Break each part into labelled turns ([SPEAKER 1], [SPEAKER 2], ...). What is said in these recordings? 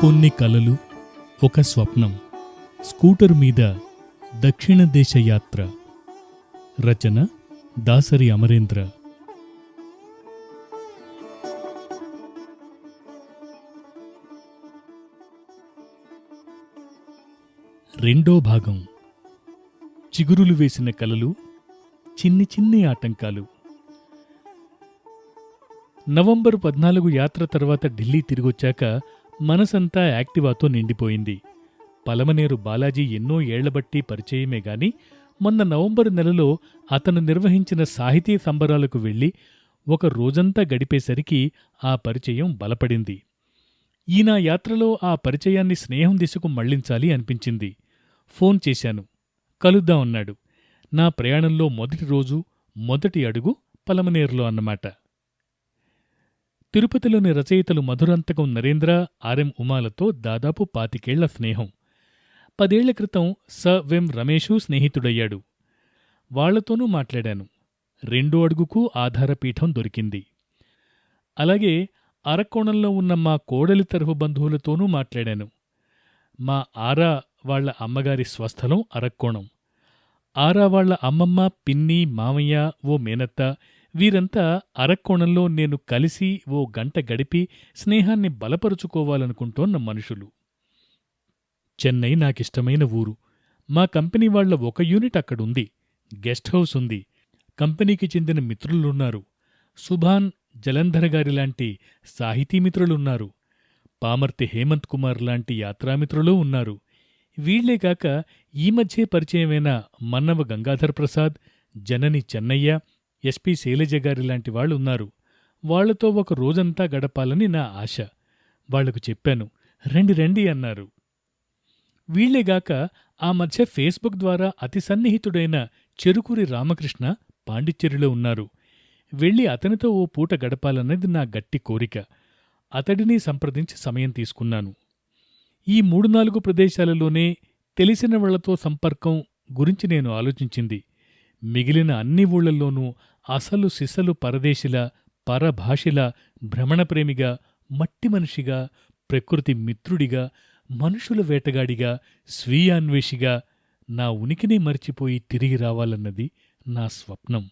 [SPEAKER 1] కొన్ని కలలు ఒక స్వప్నం. స్కూటర్ మీద దక్షిణ దేశ యాత్ర. రచన దాసరి అమరేంద్ర. రెండో భాగం. చిగురులు వేసిన కలలు చిన్ని చిన్ని ఆటంకాలు. నవంబర్ పద్నాలుగు యాత్ర తర్వాత ఢిల్లీ తిరిగొచ్చాక మనసంతా యాక్టివాతో నిండిపోయింది. పలమనేరు బాలాజీ ఎన్నో ఏళ్ళబట్టి పరిచయమే గాని మొన్న నవంబర్ నెలలో అతను నిర్వహించిన సాహితీ సంబరాలకు వెళ్ళి ఒక రోజంతా గడిపేసరికి ఆ పరిచయం బలపడింది. ఈయన యాత్రలో ఆ పరిచయాన్ని స్నేహం దిశకు మళ్ళించాలి అనిపించింది. ఫోన్ చేశాను. కలుద్దాం అన్నాడు. నా ప్రయాణంలో మొదటి రోజు మొదటి అడుగు పలమనేరులో అన్నమాట. తిరుపతిలోని రచయితలు మధురంతకం నరేంద్ర ఆర్ఎం ఉమాలతో దాదాపు పాతికేళ్ళ స్నేహం. పదేళ్ళ క్రితం స వెం రమేషు స్నేహితుడయ్యాడు. వాళ్ళతోనూ మాట్లాడాను. రెండో అడుగుకు ఆధారపీఠం దొరికింది. అలాగే అరక్కోణంలో ఉన్న మా కోడలి తరఫు బంధువులతోనూ మాట్లాడాను. మా ఆరా వాళ్ళ అమ్మగారి స్వస్థలం అరక్కోణం. ఆరా వాళ్ళ అమ్మమ్మ పిన్ని మామయ్య ఓ మేనత్త వీరంతా అరక్కోణంలో నేను కలిసి ఓ గంట గడిపి స్నేహాన్ని బలపరుచుకోవాలనుకుంటోన్న మనుషులు. చెన్నై నాకిష్టమైన ఊరు. మా కంపెనీ వాళ్ళ ఒక యూనిట్ అక్కడుంది. గెస్ట్ హౌస్ ఉంది. కంపెనీకి చెందిన మిత్రులున్నారు. సుభాన్ జలంధర్ గారి లాంటి సాహితీ మిత్రులున్నారు. పామర్తి హేమంత్ కుమార్ లాంటి యాత్రామిత్రులు ఉన్నారు. వీళ్ళేగాక ఈ మధ్యే పరిచయమైన మన్నవ గంగాధర్ ప్రసాద్ జనని చెన్నయ్య ఎస్పి శైలజ గారి లాంటి వాళ్ళున్నారు. వాళ్ళతో ఒక రోజంతా గడపాలని నా ఆశ. వాళ్ళకు చెప్పాను. రండి రండి అన్నారు. వీళ్ళేగాక ఆ మధ్య ఫేస్బుక్ ద్వారా అతి సన్నిహితుడైన చెరుకూరి రామకృష్ణ పాండిచ్చేరిలో ఉన్నారు. వెళ్ళి అతనితో ఓ పూట గడపాలన్నది నా గట్టి కోరిక. అతడిని సంప్రదించి సమయం తీసుకున్నాను. ఈ మూడు నాలుగు ప్రదేశాలలోనే తెలిసిన వాళ్ళతో సంపర్కం గురించి నేను ఆలోచించింది. మిగిలిన అన్ని ఊళ్ళల్లోనూ అసలు సిసలు పరదేశిల పరభాషిల భ్రమణప్రేమిగా మట్టి మనిషిగా ప్రకృతి మిత్రుడిగా మనుషుల వేటగాడిగా స్వీయాన్వేషిగా నా ఉనికిని మర్చిపోయి తిరిగి రావాలన్నది నా స్వప్నం.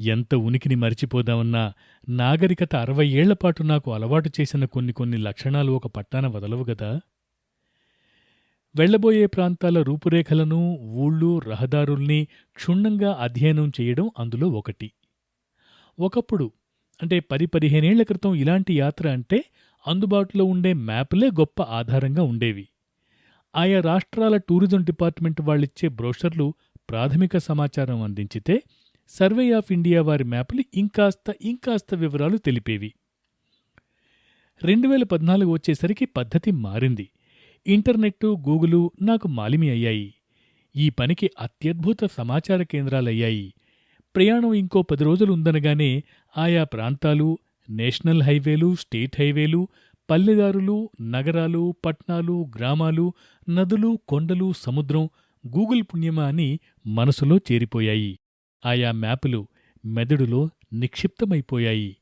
[SPEAKER 1] ఎంత ఉనికిని మరిచిపోదామన్నా నాగరికత అరవై ఏళ్ళపాటు నాకు అలవాటు చేసిన కొన్ని కొన్ని లక్షణాలు ఒక పట్టాన వదలవు గదా? వెళ్ళబోయే ప్రాంతాల రూపురేఖలను ఊళ్ళు రహదారుల్ని క్షుణ్ణంగా అధ్యయనం చేయడం అందులో ఒకటి. ఒకప్పుడు అంటే పది పదిహేనేళ్ళ క్రితం ఇలాంటి యాత్ర అంటే అందుబాటులో ఉండే మ్యాపులే గొప్ప ఆధారంగా ఉండేవి. ఆయా రాష్ట్రాల టూరిజం డిపార్ట్మెంట్ వాళ్ళిచ్చే బ్రోషర్లు ప్రాథమిక సమాచారం అందించితే సర్వే ఆఫ్ ఇండియా వారి మ్యాప్లు ఇంకాస్త ఇంకాస్త వివరాలు తెలిపేవి. రెండు వేల పద్నాలుగు వచ్చేసరికి పద్ధతి మారింది. ఇంటర్నెట్టు గూగులు నాకు మాలిమి అయ్యాయి. ఈ పనికి అత్యద్భుత సమాచార కేంద్రాలయ్యాయి. ప్రయాణం ఇంకో పది రోజులు ఉందనగానే ఆయా ప్రాంతాలు నేషనల్ హైవేలు స్టేట్ హైవేలు పల్లెదారులు నగరాలు పట్నాలు గ్రామాలు నదులు కొండలు సముద్రం గూగుల్ పుణ్యమా అని మనసులో చేరిపోయాయి. ఆయా మ్యాపులు మెదడులో నిక్షిప్తమైపోయాయి.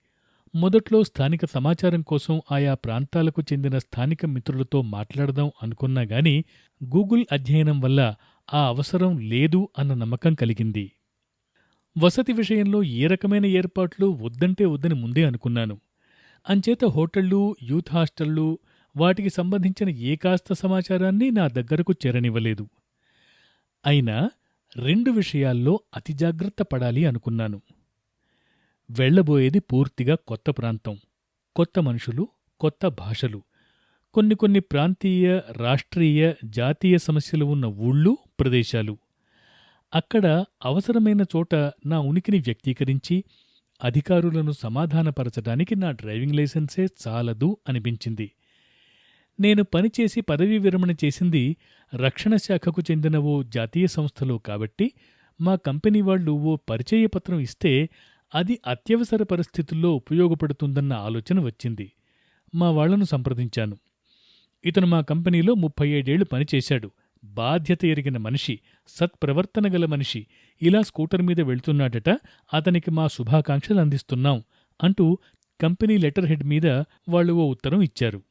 [SPEAKER 1] మొదట్లో స్థానిక సమాచారం కోసం ఆయా ప్రాంతాలకు చెందిన స్థానిక మిత్రులతో మాట్లాడదాం అనుకున్నా గాని గూగుల్ అధ్యయనం వల్ల ఆ అవసరం లేదు అన్న నమ్మకం కలిగింది. వసతి విషయంలో ఏ రకమైన ఏర్పాట్లు వద్దంటే వద్దని ముందే అనుకున్నాను. అంచేత హోటళ్ళు యూత్ హాస్టళ్ళు వాటికి సంబంధించిన ఏ కాస్త సమాచారాన్ని నా దగ్గరకు చేరనివ్వలేదు. అయినా రెండు విషయాల్లో అతి జాగ్రత్త పడాలి అనుకున్నాను. వెళ్ళబోయేది పూర్తిగా కొత్త ప్రాంతం కొత్త మనుషులు కొత్త భాషలు. కొన్ని కొన్ని ప్రాంతీయ రాష్ట్రీయ జాతీయ సమస్యలు ఉన్న ఊళ్ళు ప్రదేశాలు. అక్కడ అవసరమైన చోట నా ఉనికిని వ్యక్తీకరించి అధికారులను సమాధానపరచడానికి నా డ్రైవింగ్ లైసెన్సే చాలదు అనిపించింది. నేను పనిచేసి పదవీ విరమణ చేసింది రక్షణ శాఖకు చెందిన ఓ జాతీయ సంస్థలో కాబట్టి మా కంపెనీ వాళ్ళు ఓ పరిచయ పత్రం ఇస్తే అది అత్యవసర పరిస్థితుల్లో ఉపయోగపడుతుందన్న ఆలోచన వచ్చింది. మా వాళ్ళను సంప్రదించాను. ఇతను మా కంపెనీలో ముప్పై ఏడేళ్ళు పనిచేశాడు. బాధ్యత ఎరిగిన మనిషి సత్ప్రవర్తన గల మనిషి. ఇలా స్కూటర్ మీద వెళ్తున్నాడట అతనికి మా శుభాకాంక్షలు అందిస్తున్నాం అంటూ కంపెనీ లెటర్ హెడ్ మీద వాళ్ళు ఓ ఉత్తరం ఇచ్చారు.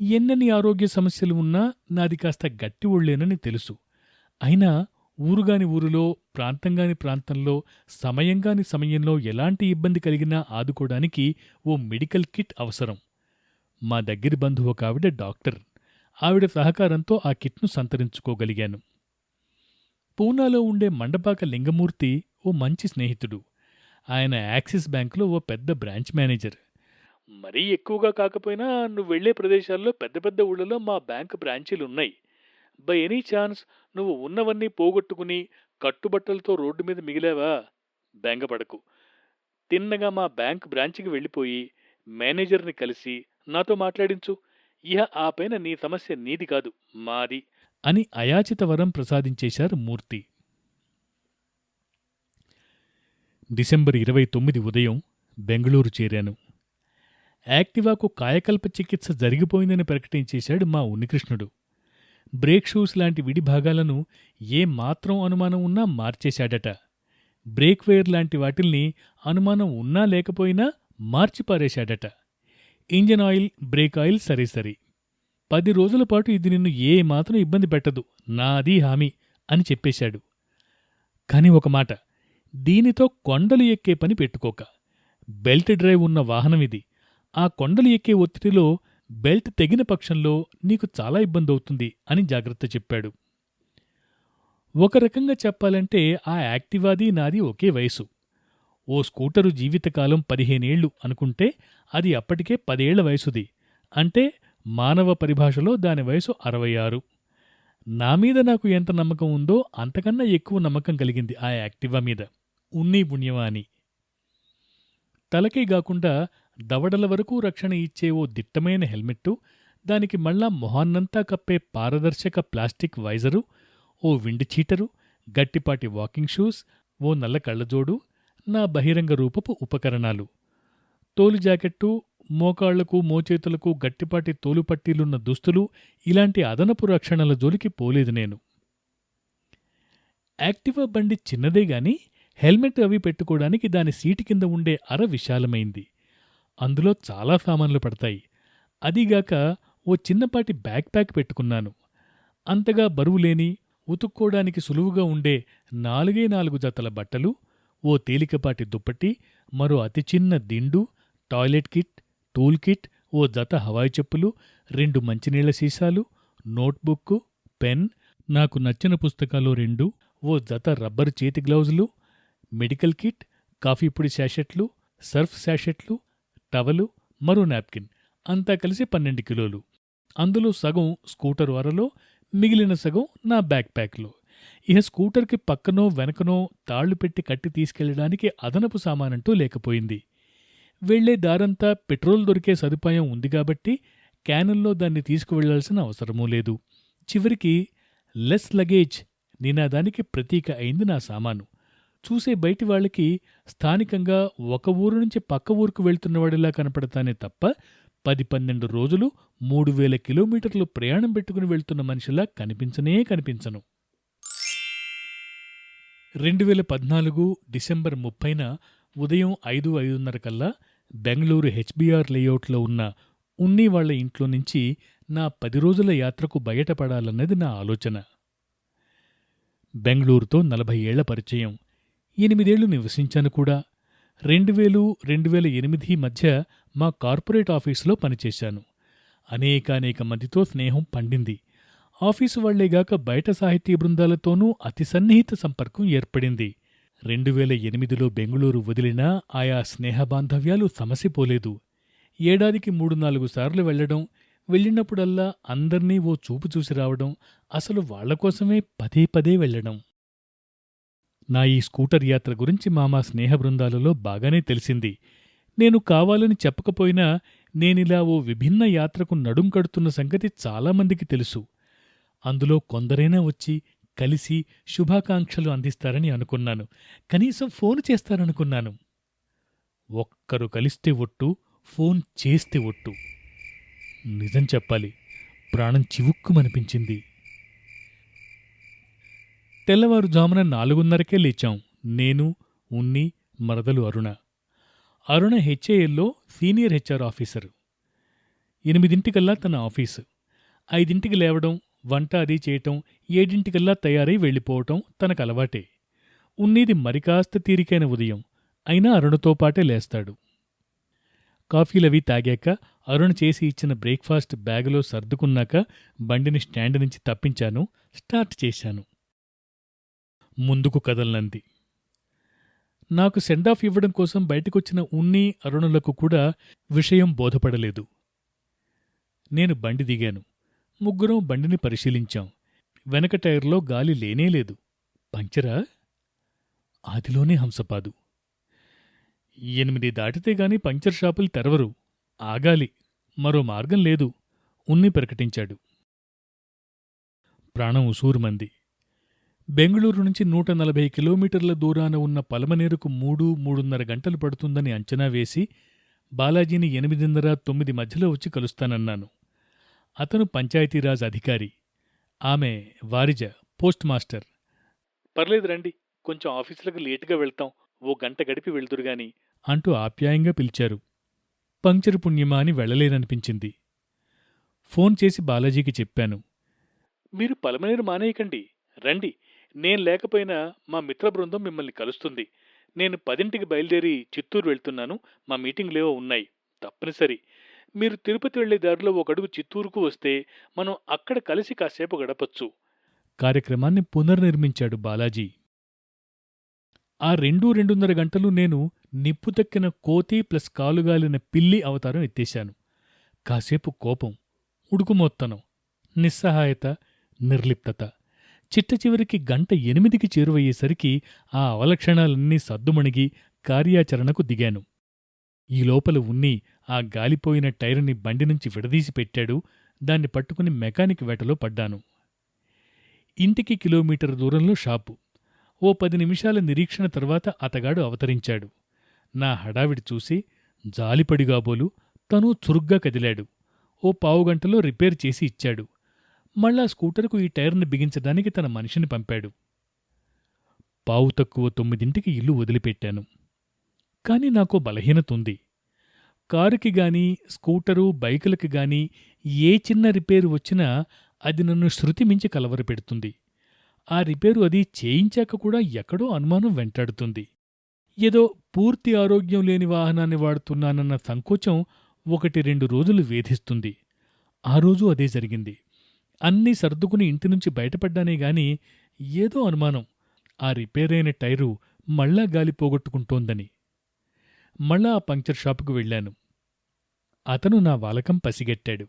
[SPEAKER 1] ఎన్నని ఆరోగ్య సమస్యలు ఉన్నా నాది కాస్త గట్టి ఒళ్ళేనని తెలుసు. అయినా ఊరుగాని ఊరిలో ప్రాంతంగాని ప్రాంతంలో సమయంగాని సమయంలో ఎలాంటి ఇబ్బంది కలిగినా ఆదుకోవడానికి ఓ మెడికల్ కిట్ అవసరం. మా దగ్గరి బంధువు ఒక ఆవిడ డాక్టర్. ఆవిడ సహకారంతో ఆ కిట్ను సంతరించుకోగలిగాను. పూనాలో ఉండే మండపాక లింగమూర్తి ఓ మంచి స్నేహితుడు. ఆయన యాక్సిస్ బ్యాంకులో ఓ పెద్ద బ్రాంచ్ మేనేజర్. మరీ ఎక్కువగా కాకపోయినా నువ్వు వెళ్ళే ప్రదేశాల్లో పెద్ద పెద్ద ఊళ్ళలో మా బ్యాంకు బ్రాంచీలు ఉన్నాయి బై ఎనీ ఛాన్స్ నువ్వు ఉన్నవన్నీ పోగొట్టుకుని కట్టుబట్టలతో రోడ్డు మీద మిగిలావా? బెంగపడకు. తిన్నగా మా బ్యాంక్ బ్రాంచ్కి వెళ్ళిపోయి మేనేజర్ని కలిసి నాతో మాట్లాడించు. ఇహ ఆ పైన నీ సమస్య నీది కాదు మాది. అని అయాచిత వరం ప్రసాదించేశారు మూర్తి. డిసెంబర్ ఇరవై తొమ్మిది ఉదయం బెంగళూరు చేరాను. యాక్టివాకు కాయకల్ప చికిత్స జరిగిపోయిందని ప్రకటించేశాడు మా ఉన్నికృష్ణుడు. బ్రేక్ షూస్ లాంటి విడి భాగాలను ఏ మాత్రం అనుమానం ఉన్నా మార్చేశాడట. బ్రేక్ వేర్ లాంటి వాటిల్ని అనుమానం ఉన్నా లేకపోయినా మార్చిపారేశాడట. ఇంజన్ ఆయిల్ బ్రేక్ ఆయిల్ సరే సరి. పది రోజుల పాటు ఇది నిన్ను ఏ మాత్రం ఇబ్బంది పెట్టదు. నాది హామీ అని చెప్పేశాడు. కాని ఒక మాట దీనితో కొండలు ఎక్కే పని పెట్టుకోక. బెల్ట్ డ్రైవ్ ఉన్న వాహనం ఇది. ఆ కొండలు ఎక్కే ఒత్తిడిలో బెల్ట్ తెగిన పక్షంలో నీకు చాలా ఇబ్బంది అవుతుంది అని జాగ్రత్త చెప్పాడు. ఒక రకంగా చెప్పాలంటే ఆ యాక్టివాది నాది ఒకే వయసు. ఓ స్కూటరు జీవితకాలం పదిహేనేళ్ళు అనుకుంటే అది అప్పటికే పదేళ్ళ వయసుది. అంటే మానవ పరిభాషలో దాని వయసు అరవై ఆరు నా మీద నాకు ఎంత నమ్మకం ఉందో అంతకన్నా ఎక్కువ నమ్మకం కలిగింది ఆ యాక్టివా మీద. ఉన్నీ పుణ్యమా అని తలకే కాకుండా దవడల వరకు రక్షణ ఇచ్చే ఓ దిట్టమైన హెల్మెట్టు దానికి మళ్ళా మొహాన్నంతా కప్పే పారదర్శక ప్లాస్టిక్ వైజరు ఓ విండ్ చీటరు గట్టిపాటి వాకింగ్ షూస్ ఓ నల్ల కళ్ళజోడు నా బహిరంగ రూపపు ఉపకరణాలు. తోలు జాకెట్టు మోకాళ్ళకు మోచేతులకు గట్టిపాటి తోలుపట్టీలున్న దుస్తులు ఇలాంటి అదనపు రక్షణల జోలికి పోలేదు నేను. యాక్టివా బండి చిన్నదే గాని హెల్మెట్ అవి పెట్టుకోవడానికి దాని సీటు కింద ఉండే అర విశాలమైంది. అందులో చాలా సామాన్లు పడతాయి. అదీగాక ఓ చిన్నపాటి బ్యాక్ ప్యాక్ పెట్టుకున్నాను. అంతగా బరువులేని ఉతుక్కోడానికి సులువుగా ఉండే నాలుగే నాలుగు జతల బట్టలు ఓ తేలికపాటి దుప్పటి మరో అతి చిన్న దిండు టాయిలెట్ కిట్ టూల్ కిట్ ఓ జత హవాయి చెప్పులు రెండు మంచినీళ్ళ సీసాలు నోట్బుక్ పెన్ నాకు నచ్చిన పుస్తకాలు రెండు ఓ జత రబ్బరు చేతి గ్లౌజులు మెడికల్ కిట్ కాఫీ పొడి శాషెట్లు సర్ఫ్ శాషెట్లు టవలు మరో నాప్కిన్ అంతా కలిసి పన్నెండు కిలోలు. అందులో సగం స్కూటర్ వరలో మిగిలిన సగం నా బ్యాక్ ప్యాక్లో. ఇహ స్కూటర్కి పక్కనో వెనకనో తాళ్ళు పెట్టి కట్టి తీసుకెళ్ళడానికి అదనపు సామానంటూ లేకపోయింది. వెళ్ళే దారంతా పెట్రోల్ దొరికే సదుపాయం ఉంది కాబట్టి క్యానుల్లో దాన్ని తీసుకువెళ్ళాల్సిన అవసరమూ లేదు. చివరికి లెస్ లగేజ్ నినాదానికి ప్రతీక అయింది నా సామాను. చూసే బయటి వాళ్ళకి స్థానికంగా ఒక ఊరు నుంచి పక్క ఊరుకు వెళ్తున్నవాడిలా కనపడతానే తప్ప పది పన్నెండు రోజులు మూడు వేల కిలోమీటర్లు ప్రయాణం పెట్టుకుని వెళ్తున్న మనిషిలా కనిపించనే కనిపించను. రెండు వేల పద్నాలుగు డిసెంబర్ ముప్పైన ఉదయం ఐదు ఐదున్నర కల్లా బెంగళూరు హెచ్బిఆర్ లేఅవుట్లో ఉన్న ఉన్ని వాళ్ళ ఇంట్లో నుంచి నా పది రోజుల యాత్రకు బయటపడాలన్నది నా ఆలోచన. బెంగళూరుతో నలభై ఏళ్ళ పరిచయం. ఎనిమిదేళ్ళు నివసించాను కూడా. రెండు వేలు రెండు వేల ఎనిమిది మధ్య మా కార్పొరేట్ ఆఫీసులో పనిచేశాను. అనేకానేక మందితో స్నేహం పండింది. ఆఫీసు వాళ్ళేగాక బయట సాహితీ బృందాలతోనూ అతి సన్నిహిత సంపర్కం ఏర్పడింది. రెండు వేల ఎనిమిదిలో బెంగుళూరు వదిలినా ఆయా స్నేహబాంధవ్యాలు సమసిపోలేదు. ఏడాదికి మూడు నాలుగు సార్లు వెళ్ళడం వెళ్ళినప్పుడల్లా అందర్నీ ఓ చూపు చూసి రావడం అసలు వాళ్ళ కోసమే పదే పదే వెళ్ళడం నా ఈ స్కూటర్ యాత్ర గురించి మా మా స్నేహ బృందాలలో బాగానే తెలిసింది. నేను కావాలని చెప్పకపోయినా నేనిలా ఓ విభిన్న యాత్రకు నడుం కడుతున్న సంగతి చాలామందికి తెలుసు. అందులో కొందరైనా వచ్చి కలిసి శుభాకాంక్షలు అందిస్తారని అనుకున్నాను. కనీసం ఫోన్ చేస్తారనుకున్నాను. ఒక్కరు కలిస్తే ఒట్టు ఫోన్ చేస్తే ఒట్టు. నిజం చెప్పాలి ప్రాణం చివుక్కుమనిపించింది. తెల్లవారుజామున నాలుగున్నరకే లేచాం. నేను ఉన్ని మరదలు అరుణ. అరుణ హెచ్ఏఎల్లో సీనియర్ హెచ్ఆర్ ఆఫీసరు. ఎనిమిదింటికల్లా తన ఆఫీసు. ఐదింటికి లేవడం వంట అది చేయటం ఏడింటికల్లా తయారై వెళ్ళిపోవటం తనకు అలవాటే. ఉన్నీది మరికాస్త తీరికైన ఉదయం. అయినా అరుణతో పాటే లేస్తాడు. కాఫీలవి తాగాక అరుణ చేసి ఇచ్చిన బ్రేక్ఫాస్ట్ బ్యాగులో సర్దుకున్నాక బండిని స్టాండ్ నుంచి తప్పించాను స్టార్ట్ చేశాను. ముందుకు కదలనంది. నాకు సెండాఫ్ ఇవ్వడం కోసం బయటకొచ్చిన ఉన్ని అరుణులకు కూడా విషయం బోధపడలేదు. నేను బండి దిగాను. ముగ్గురం బండిని పరిశీలించాం. వెనక టైర్లో గాలి లేనేలేదు పంచరా? ఆదిలోనే హంసపాదు. ఎనిమిది దాటితే గాని పంచర్ షాపులు తెరవరు. ఆగాలి. మరో మార్గం లేదు. ఉన్ని ప్రకటించాడు. ప్రాణం ఉసూరుమంది. బెంగళూరు నుంచి నూట నలభై కిలోమీటర్ల దూరాన ఉన్న పలమనేరుకు మూడు మూడున్నర గంటలు పడుతుందని అంచనా వేసి బాలాజీని ఎనిమిదిన్నర తొమ్మిది మధ్యలో వచ్చి కలుస్తానన్నాను. అతను పంచాయతీరాజ్ అధికారి. ఆమె వారిజ పోస్ట్ మాస్టర్. పర్లేదు రండి కొంచెం ఆఫీసులకు లేటుగా వెళ్తాం ఓ గంట గడిపి వెళ్దురుగాని అంటూ ఆప్యాయంగా పిలిచారు. పంక్చర్ పుణ్యమా అని వెళ్ళలేననిపించింది ఫోన్ చేసి బాలాజీకి చెప్పాను. మీరు పలమనేరు మానేయకండి రండి నేను లేకపోయినా మా మిత్ర బృందం మిమ్మల్ని కలుస్తుంది. నేను పదింటికి బయలుదేరి చిత్తూరు వెళ్తున్నాను. మా మీటింగ్లేవో ఉన్నాయి. తప్పనిసరి. మీరు తిరుపతి వెళ్ళే దారిలో ఒక అడుగు చిత్తూరుకు వస్తే మనం అక్కడ కలిసి కాసేపు గడపచ్చు. కార్యక్రమాన్ని పునర్నిర్మించాడు బాలాజీ. ఆ రెండు రెండున్నర గంటలు నేను నిప్పు తక్కిన కోతి ప్లస్ కాలుగాలిన పిల్లి అవతారం ఎత్తేశాను. కాసేపు కోపం ఉడుకుమోత్తనం నిస్సహాయత నిర్లిప్తత. చిట్ట చివరికి గంట ఎనిమిదికి చేరువయ్యేసరికి ఆ అవలక్షణాలన్నీ సద్దుమణిగి కార్యాచరణకు దిగాను. ఈ లోపల ఉన్ని ఆ గాలిపోయిన టైరుని బండి నుంచి విడదీసి పెట్టాడు. దాన్ని పట్టుకుని మెకానిక్ వేటలో పడ్డాను. ఇంటికి కిలోమీటర్ దూరంలో షాపు. ఓ పది నిమిషాల నిరీక్షణ తర్వాత అతగాడు అవతరించాడు. నా హడావిడి చూసి జాలిపడిగాబోలు తను చురుగ్గా కదిలాడు. ఓ పావుగంటలో రిపేర్ చేసి ఇచ్చాడు. మళ్ళా స్కూటర్కు ఈ టైర్ని బిగించడానికి తన మనిషిని పంపాడు. పావు తక్కువ తొమ్మిదింటికి ఇల్లు వదిలిపెట్టాను. కాని నాకో బలహీనత ఉంది. కారుకి గాని స్కూటరు బైకులకి గాని ఏ చిన్న రిపేరు వచ్చినా అది నన్ను శృతి మించి కలవరపెడుతుంది ఆ రిపేరు అది చేయించాక కూడా ఎక్కడో అనుమానం వెంటాడుతుంది. ఏదో పూర్తి ఆరోగ్యం లేని వాహనాన్ని వాడుతున్నానన్న సంకోచం ఒకటి రెండు రోజులు వేధిస్తుంది. ఆ రోజు అదే జరిగింది. అన్నీ సర్దుకుని ఇంటి నుంచి బయటపడ్డానే గాని ఏదో అనుమానం. ఆ రిపేరైన టైరు మళ్ళా గాలి పోగొట్టుకుంటోందని. మళ్ళా ఆ పంక్చర్ షాపుకు వెళ్ళాను. అతను నా వాలకం పసిగట్టాడు.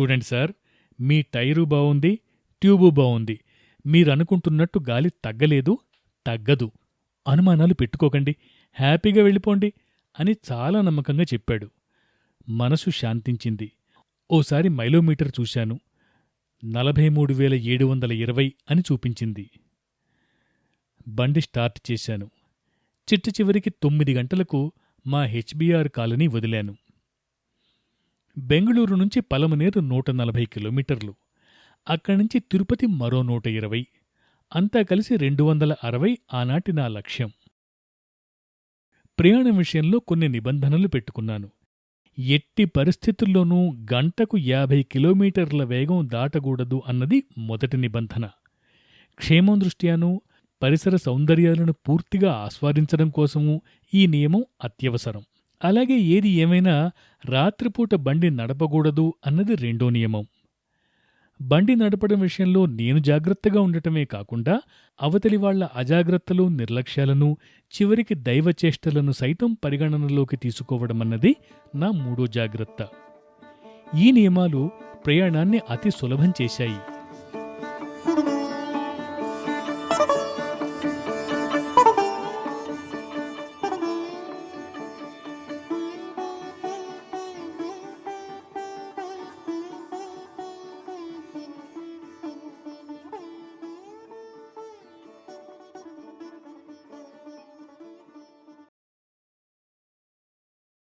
[SPEAKER 1] చూడండి సార్ మీ టైరు బావుంది ట్యూబు బావుంది. మీరనుకుంటున్నట్టు గాలి తగ్గలేదు తగ్గదు. అనుమానాలు పెట్టుకోకండి హ్యాపీగా వెళ్ళిపోండి అని చాలా నమ్మకంగా చెప్పాడు. మనసు శాంతించింది. ఓసారి మైలోమీటర్ చూశాను. నలభై మూడు వేల ఏడు వందల ఇరవై అని చూపించింది. బండి స్టార్ట్ చేశాను. చిట్ట చివరికి తొమ్మిది గంటలకు మా హెచ్బిఆర్ కాలనీ వదిలాను. బెంగళూరు నుంచి పలమనేరు నూట నలభై కిలోమీటర్లు అక్కడి నుంచి తిరుపతి మరో నూట ఇరవై అంతా కలిసి రెండు వందల అరవై ఆనాటి నా లక్ష్యం. ప్రయాణం విషయంలో కొన్ని నిబంధనలు పెట్టుకున్నాను. ఎట్టి పరిస్థితుల్లోనూ గంటకు యాభై కిలోమీటర్ల వేగం దాటకూడదు అన్నది మొదటి నిబంధన. క్షేమం దృష్ట్యాను పరిసర సౌందర్యాలను పూర్తిగా ఆస్వాదించడం కోసము ఈ నియమం అత్యవసరం. అలాగే ఏది ఏమైనా రాత్రిపూట బండి నడపకూడదు అన్నది రెండో నియమం. బండి నడపడం విషయంలో నేను జాగ్రత్తగా ఉండటమే కాకుండా అవతలి వాళ్ళ అజాగ్రత్తలు నిర్లక్ష్యాలను చివరికి దైవచేష్టలను సైతం పరిగణనలోకి తీసుకోవడమన్నది నా మూడో జాగ్రత్త. ఈ నియమాలు ప్రయాణాన్ని అతి సులభం చేశాయి.